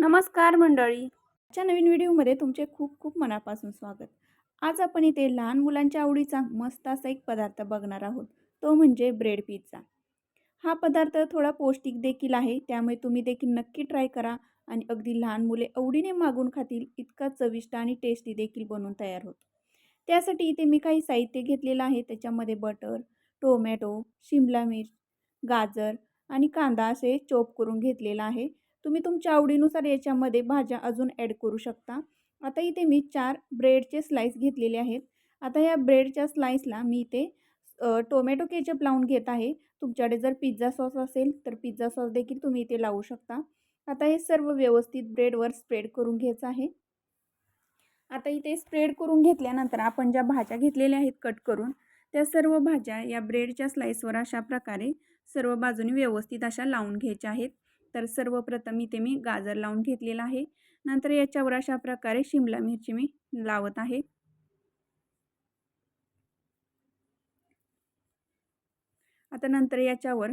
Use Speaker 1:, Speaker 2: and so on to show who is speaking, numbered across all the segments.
Speaker 1: नमस्कार मंडळी. आजच्या नवीन व्हिडिओमध्ये तुमचे खूप खूप मनापासून स्वागत. आज आपण इथे लहान मुलांच्या आवडीचा मस्त असा एक पदार्थ बघणार आहोत. तो म्हणजे ब्रेड पिझ्झा. हा पदार्थ थोडा पौष्टिक देखील आहे त्यामुळे तुम्ही देखील नक्की ट्राय करा आणि अगदी लहान मुले आवडीने मागून खातील इतका चविष्ट आणि टेस्टी देखील बनवून तयार होतो. त्यासाठी इथे मी काही साहित्य घेतलेलं आहे त्याच्यामध्ये बटर टोमॅटो शिमला मिर्च गाजर आणि कांदा असे चोप करून घेतलेला आहे. तुम्ही तुमच्या आवडीनुसार याच्यामध्ये भाज्या अजून ॲड करू शकता. आता इथे मी चार ब्रेडचे स्लाईस घेतलेले आहेत. आता या ब्रेडच्या स्लाईसला मी इथे टोमॅटो केचप लावून घेत आहे. तुमच्याकडे जर पिझ्झा सॉस असेल तर पिझ्झा सॉस देखील तुम्ही इथे लावू शकता. आता हे सर्व व्यवस्थित ब्रेडवर स्प्रेड करून घ्यायचं आहे. आता इथे स्प्रेड करून घेतल्यानंतर आपण ज्या भाज्या घेतलेल्या आहेत कट करून त्या सर्व भाज्या या ब्रेडच्या स्लाईसवर अशा प्रकारे सर्व बाजूनी व्यवस्थित अशा लावून घ्यायच्या आहेत. तर सर्वप्रथम इथे मी गाजर लावून घेतलेला आहे. नंतर याच्यावर अशा प्रकारे शिमला मिरची मी लावत आहे. आता नंतर याच्यावर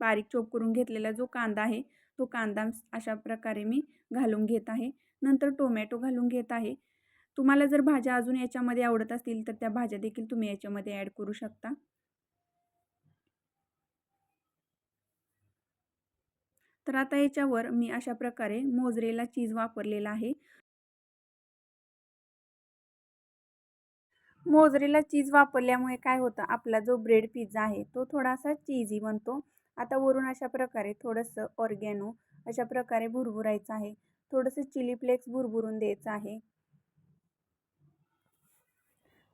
Speaker 1: बारीक चोप करून घेतलेला जो कांदा आहे तो कांदा अशा प्रकारे मी घालून घेत आहे. नंतर टोमॅटो घालून घेत आहे. तुम्हाला जर भाज्या अजून याच्यामध्ये आवडत असतील तर त्या भाज्या देखील तुम्ही याच्यामध्ये ॲड करू शकता. तर आता याच्यावर मी अशा प्रकारे मोजरेला चीज वापरलेला आहे. मोजरेला चीज वापरल्यामुळे काय होतं आपला जो ब्रेड पिझ्झा आहे तो थोडासा चीजी बनतो. आता वरून अशा प्रकारे थोडंसं ऑर्गॅनो अशा प्रकारे भुरभुरायचं आहे. थोडंसं चिली फ्लेक्स भुरभुरून द्यायचं आहे.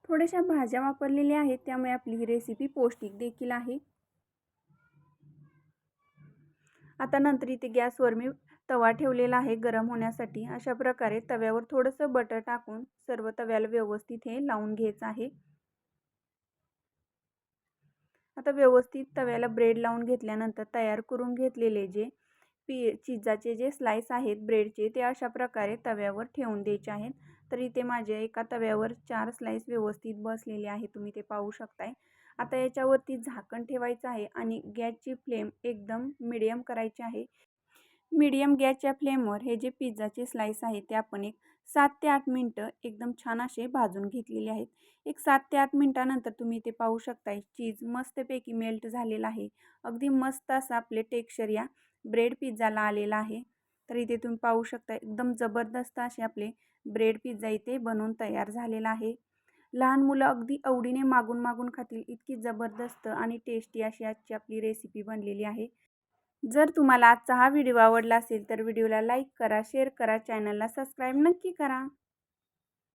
Speaker 1: थोड्याशा भाज्या वापरलेल्या आहेत त्यामुळे आपली ही रेसिपी पौष्टिक देखील आहे. आता नंतर इथे गॅसवर मी तवा ठेवलेला आहे गरम होण्यासाठी. अशा प्रकारे तव्यावर थोडंसं बटर टाकून सर्व तव्याला व्यवस्थित हे लावून घ्यायचं आहे. आता व्यवस्थित तव्याला ब्रेड लावून घेतल्यानंतर तयार करून घेतलेले जे पी चिजाचे जे स्लाईस आहेत ब्रेडचे ते अशा प्रकारे तव्यावर ठेवून द्यायचे आहेत. तर इथे माझ्या एका तव्यावर चार स्लाईस व्यवस्थित बसलेले आहे. तुम्ही ते पाहू शकताय. आता याच्यावरती झाकण ठेवायचं आहे आणि गॅसची फ्लेम एकदम मिडियम करायची आहे. मीडियम गॅसच्या फ्लेमवर हे जे पिझ्झाचे स्लाईस आहे ते आपण एक सात ते आठ मिनटं एकदम छान असे भाजून घेतलेले आहेत. एक सात ते आठ मिनटानंतर तुम्ही ते पाहू शकताय चीज मस्तपैकी मेल्ट झालेला आहे. अगदी मस्त असं आपले टेक्स्चर या ब्रेड पिझ्झाला आलेला आहे. तर इथे तुम्ही पाहू शकता एकदम जबरदस्त असे आपले ब्रेड पिझ्झा इथे बनवून तयार झालेला आहे. लहान मुलं अगदी आवडीने मागून मागून खातील इतकी जबरदस्त आणि टेस्टी अशी आजची आपली रेसिपी बनलेली आहे. जर तुम्हाला आजचा हा व्हिडिओ आवडला असेल तर व्हिडिओला लाईक करा शेअर करा चॅनलला सबस्क्राईब नक्की करा.